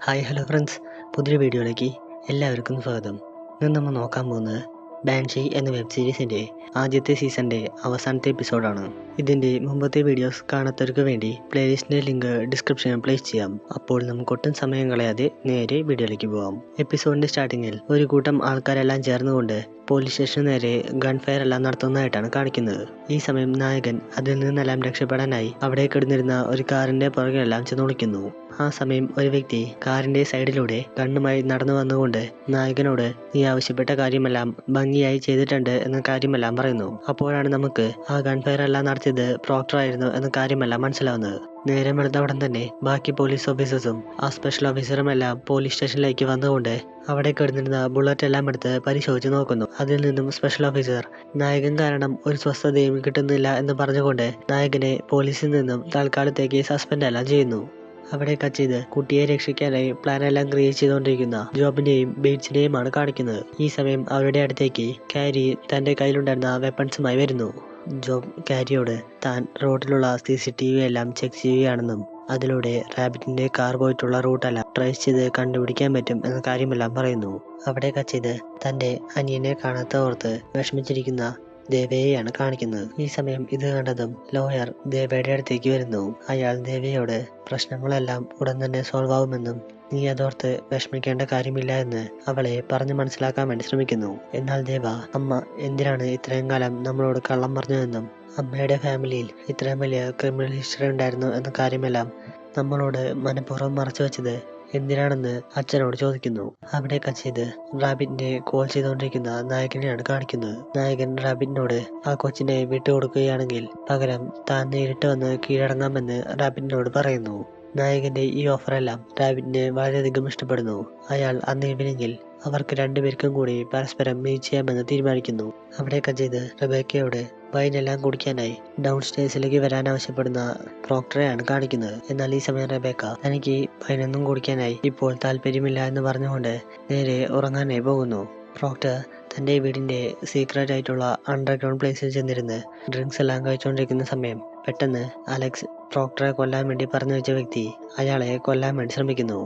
Hi hello friends. പുതിയൊരു വീഡിയോയിലേക്ക് എല്ലാവർക്കും സ്വാഗതം. ഇന്ന് നമ്മൾ നോക്കാൻ പോകുന്നത് ബാൻഷി എന്ന വെബ് സീരീസിന്റെ ആദ്യത്തെ സീസണിന്റെ അവസാനത്തെ എപ്പിസോഡാണ് ഇതിന്റെ മുമ്പത്തെ വീഡിയോസ് കാണാത്തവർക്ക് വേണ്ടി പ്ലേലിസ്റ്റിന്റെ ലിങ്ക് ഡിസ്ക്രിപ്ഷനിൽ പ്ലേസ് ചെയ്യാം. അപ്പോൾ നമുക്ക് ഒട്ടും സമയം കളയാതെ നേരെ വീഡിയോയിലേക്ക് പോകാം എപ്പിസോഡിന്റെ സ്റ്റാർട്ടിങ്ങിൽ ഒരു കൂട്ടം ആൾക്കാരെല്ലാം ചേർന്നുകൊണ്ട് പോലീസ് സ്റ്റേഷന് നേരെ ഗൺ ഫയർ എല്ലാം നടത്തുന്നതായിട്ടാണ് കാണിക്കുന്നത്. ഈ സമയം നായകൻ അതിൽ നിന്നെല്ലാം രക്ഷപ്പെടാനായി അവിടെ കിടന്നിരുന്ന ഒരു കാറിന്റെ പുറകെല്ലാം ചെന്ന് വിളിക്കുന്നു ആ സമയം ഒരു വ്യക്തി കാറിന്റെ സൈഡിലൂടെ കണ്ണുമായി നടന്നു വന്നുകൊണ്ട് നായകനോട് നീ ആവശ്യപ്പെട്ട കാര്യമെല്ലാം ഭംഗിയായി ചെയ്തിട്ടുണ്ട് എന്ന കാര്യമെല്ലാം പറയുന്നു. അപ്പോഴാണ് നമുക്ക് ആ ഗൺഫയർ എല്ലാം നടത്തിയത് പ്രോക്ടർ ആയിരുന്നു എന്ന കാര്യമെല്ലാം മനസ്സിലാവുന്നത്. നേരം വെളുത്ത ഉടൻ തന്നെ ബാക്കി പോലീസ് ഓഫീസേഴ്സും ആ സ്പെഷ്യൽ ഓഫീസറും എല്ലാം പോലീസ് സ്റ്റേഷനിലേക്ക് വന്നുകൊണ്ട് അവിടെ കിടന്നിരുന്ന ബുള്ളറ്റ് എല്ലാം എടുത്ത് പരിശോധിച്ച് നോക്കുന്നു. അതിൽ നിന്നും സ്പെഷ്യൽ ഓഫീസർ നായകൻ കാരണം ഒരു സ്വസ്ഥതയും കിട്ടുന്നില്ല എന്ന് പറഞ്ഞുകൊണ്ട് നായകനെ പോലീസിൽ നിന്നും തൽക്കാലത്തേക്ക് സസ്പെൻഡ് എല്ലാം ചെയ്യുന്നു. അവിടെ കച്ച് ചെയ്ത് കുട്ടിയെ രക്ഷിക്കാനായി പ്ലാൻ എല്ലാം ക്രിയേറ്റ് ചെയ്തുകൊണ്ടിരിക്കുന്ന ജോബിനെയും ബീറ്റ്സിനെയുമാണ് കാണിക്കുന്നത്. ഈ സമയം അവരുടെ അടുത്തേക്ക് കാരി തന്റെ കയ്യിലുണ്ടായിരുന്ന വെപ്പൺസുമായി വരുന്നു. ജോബ് കാരിയോട് താൻ റോഡിലുള്ള സി സി ടി വി എല്ലാം ചെക്ക് ചെയ്യുകയാണെന്നും അതിലൂടെ റാബിറ്റിന്റെ കാർ പോയിട്ടുള്ള റൂട്ടല്ല ട്രേസ് ചെയ്ത് കണ്ടുപിടിക്കാൻ പറ്റും എന്ന കാര്യമെല്ലാം പറയുന്നു. അവിടെ കച്ചിത് തന്റെ അനിയനെ കാണാത്ത ഓർത്ത് വിഷമിച്ചിരിക്കുന്ന ദേവയെയാണ് കാണിക്കുന്നത്. ഈ സമയം ഇത് കണ്ടതും ലോയർ ദേവയുടെ അടുത്തേക്ക് വരുന്നു. അയാൾ ദേവയോട് പ്രശ്നങ്ങളെല്ലാം ഉടൻ തന്നെ സോൾവ് ആവുമെന്നും നീ അതോർത്ത് വിഷമിക്കേണ്ട കാര്യമില്ല എന്ന് അവളെ പറഞ്ഞു മനസ്സിലാക്കാൻ വേണ്ടി ശ്രമിക്കുന്നു. എന്നാൽ ദേവ അമ്മ എന്തിനാണ് ഇത്രയും കാലം നമ്മളോട് കള്ളം പറഞ്ഞതെന്നും അമ്മയുടെ ഫാമിലിയിൽ ഇത്രയും വലിയ ക്രിമിനൽ ഹിസ്റ്ററി ഉണ്ടായിരുന്നു എന്ന കാര്യമെല്ലാം നമ്മളോട് മനഃപൂർവം മറച്ചു വെച്ചത് എന്തിനാണെന്ന് അച്ഛനോട് ചോദിക്കുന്നു. അവിടെ കച്ചീത് റാബിറ്റിനെ കോൾ ചെയ്തുകൊണ്ടിരിക്കുന്ന നായകനെയാണ് കാണിക്കുന്നത്. നായകൻ റാബിറ്റിനോട് ആ കൊച്ചിനെ വിട്ടുകൊടുക്കുകയാണെങ്കിൽ പകരം താൻ നേരിട്ട് വന്ന് കീഴടങ്ങാമെന്ന് റാബിറ്റിനോട് പറയുന്നു. നായകന്റെ ഈ ഓഫറെല്ലാം റാബിറ്റിന് വളരെയധികം ഇഷ്ടപ്പെടുന്നു. അയാൾ അന്ന് ഈവനിങ്ങിൽ അവർക്ക് രണ്ടുപേർക്കും കൂടി പരസ്പരം മീറ്റ് ചെയ്യാമെന്ന് തീരുമാനിക്കുന്നു. അവിടെ കജീത് റബേക്കയോട് വൈനെല്ലാം കുടിക്കാനായി ഡൗൺ സ്റ്റേഴ്സിലേക്ക് വരാൻ ആവശ്യപ്പെടുന്ന പ്രോക്ടറെയാണ് കാണിക്കുന്നത്. എന്നാൽ ഈ സമയം റബേക്ക തനിക്ക് വൈനൊന്നും കുടിക്കാനായി ഇപ്പോൾ താല്പര്യമില്ല എന്ന് പറഞ്ഞുകൊണ്ട് നേരെ ഉറങ്ങാനായി പോകുന്നു. പ്രോക്ടർ തന്റെ വീടിന്റെ സീക്രട്ട് ആയിട്ടുള്ള അണ്ടർഗ്രൗണ്ട് പ്ലേസിൽ ചെന്നിരുന്ന് ഡ്രിങ്ക്സ് എല്ലാം കഴിച്ചുകൊണ്ടിരിക്കുന്ന സമയം പെട്ടെന്ന് അലക്സ് പ്രോക്ടറെ കൊല്ലാൻ വേണ്ടി പറഞ്ഞു വെച്ച വ്യക്തി അയാളെ കൊല്ലാൻ വേണ്ടി ശ്രമിക്കുന്നു.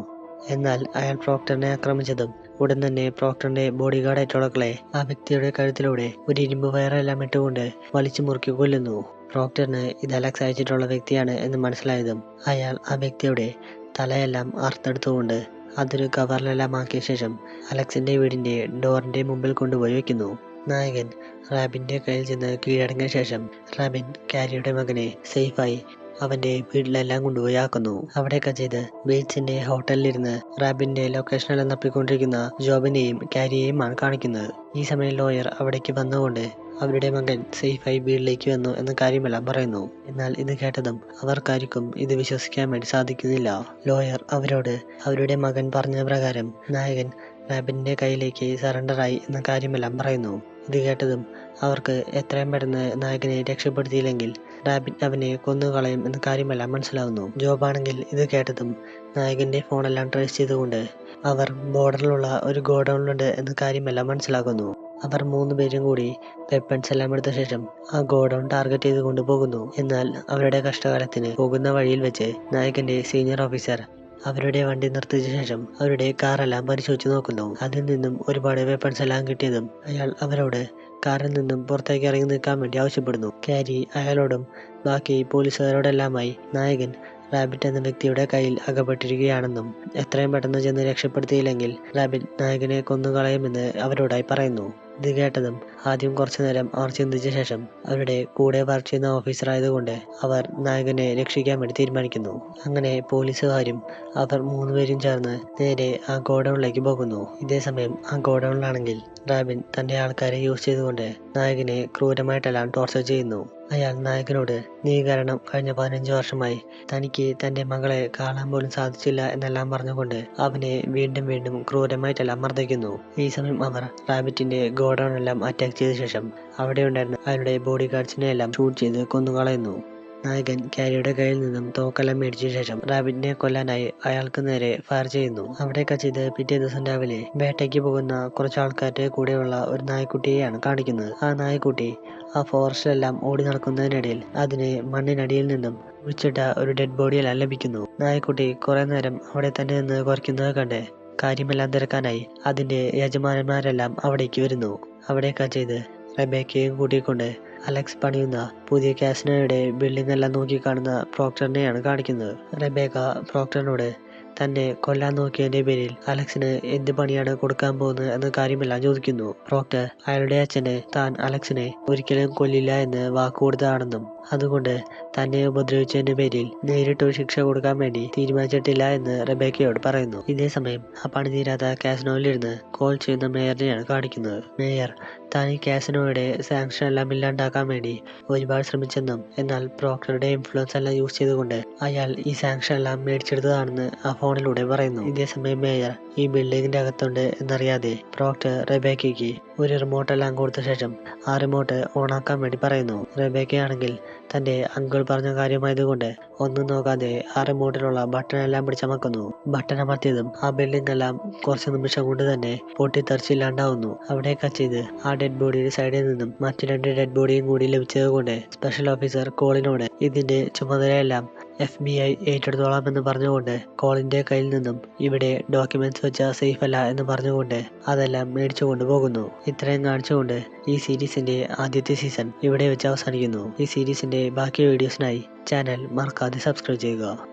എന്നാൽ അയാൾ പ്രോക്ടറിനെ ആക്രമിച്ചതും ഉടൻ തന്നെ പ്രോക്ടറിന്റെ ബോഡി ഗാർഡ് ക്ലേ ആ വ്യക്തിയുടെ കഴുത്തിലൂടെ ഒരു ഇരുമ്പ് വയറെല്ലാം ഇട്ടുകൊണ്ട് വലിച്ചു മുറുക്കി കൊല്ലുന്നു. പ്രോക്ടറിന് ഇത് അലക്സ് അയച്ചിട്ടുള്ള വ്യക്തിയാണ് എന്ന് മനസ്സിലായതും അയാൾ ആ വ്യക്തിയുടെ തലയെല്ലാം അറുത്തെടുത്തുകൊണ്ട് അതൊരു കവറിലെല്ലാം ആക്കിയ ശേഷം അലക്സിന്റെ വീടിന്റെ ഡോറിന്റെ മുമ്പിൽ കൊണ്ടുപോയി വെക്കുന്നു. നായകൻ റാബിന്റെ കയ്യിൽ ചെന്ന് കീഴടങ്ങിയ ശേഷം റാബിൻ കാരിയുടെ മകനെ സേഫായി അവന്റെ വീട്ടിലെല്ലാം കൊണ്ടുപോയി ആക്കുന്നു. അവിടെയൊക്കെ ചെയ്ത് ബീച്ചിന്റെ ഹോട്ടലിലിരുന്ന് റാബിന്റെ ലൊക്കേഷനെല്ലാം തപ്പിക്കൊണ്ടിരിക്കുന്ന ജോബിനെയും കാരിയെയുമാണ് കാണിക്കുന്നത്. ഈ സമയം ലോയർ അവിടേക്ക് വന്നുകൊണ്ട് അവരുടെ മകൻ സേഫായി വീട്ടിലേക്ക് വന്നു എന്ന കാര്യമെല്ലാം പറയുന്നു. എന്നാൽ ഇത് കേട്ടതും അവർക്കാർക്കും ഇത് വിശ്വസിക്കാൻ വേണ്ടി സാധിക്കുന്നില്ല. ലോയർ അവരോട് അവരുടെ മകൻ പറഞ്ഞ പ്രകാരം നായകൻ റാബിന്റെ കയ്യിലേക്ക് സറണ്ടറായി എന്ന കാര്യമെല്ലാം പറയുന്നു. ഇത് കേട്ടതും അവർക്ക് എത്രയും പെട്ടെന്ന് നായകനെ രക്ഷപ്പെടുത്തിയില്ലെങ്കിൽ റാബിറ്റ് അവനെ കൊന്നുകളയും എന്ന കാര്യമെല്ലാം മനസ്സിലാവുന്നു. ജോബാണെങ്കിൽ ഇത് കേട്ടതും നായകന്റെ ഫോണെല്ലാം ട്രേസ് ചെയ്തുകൊണ്ട് അവർ ബോർഡറിലുള്ള ഒരു ഗോഡൗണിലുണ്ട് എന്ന കാര്യമെല്ലാം മനസ്സിലാക്കുന്നു. അവർ മൂന്ന് പേരും കൂടി വെപ്പൺസ് എല്ലാം എടുത്ത ശേഷം ആ ഗോഡൗൺ ടാർഗറ്റ് ചെയ്ത് കൊണ്ടുപോകുന്നു. എന്നാൽ അവരുടെ കഷ്ടകാലത്തിന് പോകുന്ന വഴിയിൽ വെച്ച് നായകന്റെ സീനിയർ ഓഫീസർ അവരുടെ വണ്ടി നിർത്തിച്ച ശേഷം അവരുടെ കാറെല്ലാം പരിശോധിച്ച് നോക്കുന്നു. അതിൽ നിന്നും ഒരുപാട് വെപ്പൺസ് എല്ലാം കിട്ടിയതും അയാൾ അവരോട് കാറിൽ നിന്നും പുറത്തേക്ക് ഇറങ്ങി നിൽക്കാൻ വേണ്ടി ആവശ്യപ്പെടുന്നു. കാരി അയാളോടും ബാക്കി പോലീസുകാരോടെല്ലാമായി നായകൻ റാബിറ്റ് എന്ന വ്യക്തിയുടെ കയ്യിൽ അകപ്പെട്ടിരിക്കുകയാണെന്നും എത്രയും പെട്ടെന്ന് ചെന്ന് രക്ഷപ്പെടുത്തിയില്ലെങ്കിൽ റാബിറ്റ് നായകനെ കൊന്നുകളയുമെന്ന് അവരോടായി പറയുന്നു. ഇത് കേട്ടതും ആദ്യം കുറച്ചു നേരം അവർ ചിന്തിച്ച ശേഷം അവരുടെ കൂടെ വർക്ക് ചെയ്യുന്ന ഓഫീസർ ആയതുകൊണ്ട് അവർ നായകനെ രക്ഷിക്കാൻ വേണ്ടി തീരുമാനിക്കുന്നു. അങ്ങനെ പോലീസുകാരും അവർ മൂന്നുപേരും ചേർന്ന് നേരെ ആ ഗോഡൗണിലേക്ക് പോകുന്നു. ഇതേ സമയം ആ ഗോഡൌണിലാണെങ്കിൽ റാബിൻ തന്റെ ആൾക്കാരെ യൂസ് ചെയ്തുകൊണ്ട് നായകനെ ക്രൂരമായിട്ടെല്ലാം ടോർച്ചർ ചെയ്യുന്നു. അയാൾ നായകനോട് നീ കാരണം കഴിഞ്ഞ പതിനഞ്ച് വർഷമായി തനിക്ക് തന്റെ മകളെ കാണാൻ പോലും സാധിച്ചില്ല എന്നെല്ലാം പറഞ്ഞുകൊണ്ട് അവനെ വീണ്ടും വീണ്ടും ക്രൂരമായിട്ടെല്ലാം മർദ്ദിക്കുന്നു. ഈ സമയം അവർ റാബിറ്റിന്റെ ഗോഡൗൺ എല്ലാം അറ്റാക്ക് ചെയ്ത ശേഷം അവിടെ ഉണ്ടായിരുന്ന അവരുടെ ബോഡി ഗാർഡ്സിനെ എല്ലാം ഷൂട്ട് ചെയ്ത് കൊന്നുകളയുന്നു. നായകൻ കാരിയുടെ കയ്യിൽ നിന്നും തോക്കെല്ലാം മേടിച്ച ശേഷം റാബിറ്റിനെ കൊല്ലാനായി അയാൾക്ക് നേരെ ഫയർ ചെയ്യുന്നു. അവിടെ കട്ട് ചെയ്ത് പിറ്റേ ദിവസം രാവിലെ വേട്ടയ്ക്ക് പോകുന്ന കുറച്ച് ആൾക്കാരുടെ കൂടെയുള്ള ഒരു നായ്ക്കുട്ടിയെയാണ് കാണിക്കുന്നത്. ആ നായ്ക്കുട്ടി ആ ഫോറസ്റ്റിലെല്ലാം ഓടി നടക്കുന്നതിനിടയിൽ അതിനെ മണ്ണിനടിയിൽ നിന്നും കുഴിച്ചിട്ട ഒരു ഡെഡ് ബോഡിയെല്ലാം ലഭിക്കുന്നു. നായ്ക്കുട്ടി കുറെ നേരം അവിടെ തന്നെ നിന്ന് കുറയ്ക്കുന്നത് കണ്ട് കാര്യമെല്ലാം തിരക്കാനായി അതിന്റെ യജമാനന്മാരെല്ലാം അവിടേക്ക് വരുന്നു. അവിടെ കട്ട് ചെയ്ത് റബേക്കയും കൂട്ടിക്കൊണ്ട് അലക്സ് പണിയുന്ന പുതിയ കാസിനോയുടെ ബിൽഡിംഗ് എല്ലാം നോക്കി കാണുന്ന പ്രോക്ടറിനെയാണ് കാണിക്കുന്നത്. റെബേക്ക പ്രോക്ടറിനോട് തന്നെ കൊല്ലാൻ നോക്കിയതിന്റെ പേരിൽ അലക്സിന് എന്ത് പണിയാണ് കൊടുക്കാൻ പോകുന്നത് എന്ന കാര്യമെല്ലാം ചോദിക്കുന്നു. പ്രോക്ടർ അയാളുടെ അച്ഛന് താൻ അലക്സിനെ ഒരിക്കലും കൊല്ലില്ല എന്ന് വാക്ക് കൊടുത്തതാണെന്നും അതുകൊണ്ട് തന്നെ ഉപദ്രവിച്ചതിന്റെ പേരിൽ നേരിട്ടൊരു ശിക്ഷ കൊടുക്കാൻ വേണ്ടി തീരുമാനിച്ചിട്ടില്ല എന്ന് റബേക്കയോട് പറയുന്നു. ഇതേസമയം ആ പണി തീരാത്ത കാസിനോയിലിരുന്ന് കോൾ ചെയ്യുന്ന മേയറിനെയാണ് കാണിക്കുന്നത്. മേയർ താൻ ഈ കാസിനോയുടെ സാങ്ഷൻ എല്ലാം ഇല്ലാണ്ടാക്കാൻ വേണ്ടി ഒരുപാട് ശ്രമിച്ചെന്നും എന്നാൽ പ്രോക്ടറുടെ ഇൻഫ്ലുവൻസ് എല്ലാം യൂസ് ചെയ്തുകൊണ്ട് അയാൾ ഈ സാങ്ഷൻ എല്ലാം മേടിച്ചെടുത്തതാണെന്ന് ആ ഫോണിലൂടെ പറയുന്നു. ഇതേസമയം മേയർ ഈ ബിൽഡിങ്ങിന്റെ അകത്തുണ്ട് എന്നറിയാതെ പ്രോക്ടർ റബേക്കയ്ക്ക് ഒരു റിമോട്ട് എല്ലാം കൊടുത്ത ശേഷം ആ റിമോട്ട് ഓണാക്കാൻ വേണ്ടി പറയുന്നു. റെബേക്കയാണെങ്കിൽ തന്റെ അങ്കിൾ പറഞ്ഞ കാര്യമായതുകൊണ്ട് ഒന്നും നോക്കാതെ ആ റിമോട്ടിലുള്ള ബട്ടൺ എല്ലാം പിടിച്ചമക്കുന്നു. ബട്ടൺ അമർത്തിയതും ആ ബിൽഡിംഗ് എല്ലാം കുറച്ച് നിമിഷം കൊണ്ട് തന്നെ പൊട്ടിത്തെറിച്ചില്ലാണ്ടാവുന്നു. അവിടെ കട്ട് ചെയ്ത് ആ ഡെഡ് ബോഡിയുടെ സൈഡിൽ നിന്നും മറ്റു രണ്ട് ഡെഡ് ബോഡിയും കൂടി ലഭിച്ചതുകൊണ്ട് സ്പെഷ്യൽ ഓഫീസർ കോളിനോട് ഇതിന്റെ ചുമതലയെല്ലാം എഫ് ബി ഐ ഏറ്റെടുത്തോളാം എന്ന് പറഞ്ഞുകൊണ്ട് കോളിന്റെ കയ്യിൽ നിന്നും ഇവിടെ ഡോക്യുമെന്റ്സ് വെച്ചാൽ സേഫ് അല്ല എന്ന് പറഞ്ഞുകൊണ്ട് അതെല്ലാം മേടിച്ചു കൊണ്ടുപോകുന്നു ഇത്രയും കാണിച്ചുകൊണ്ട് ഈ സീരീസിന്റെ ആദ്യത്തെ സീസൺ ഇവിടെ വെച്ച് അവസാനിക്കുന്നു. ഈ സീരീസിന്റെ ബാക്കി വീഡിയോസിനായി ചാനൽ മറക്കാതെ സബ്സ്ക്രൈബ് ചെയ്യുക.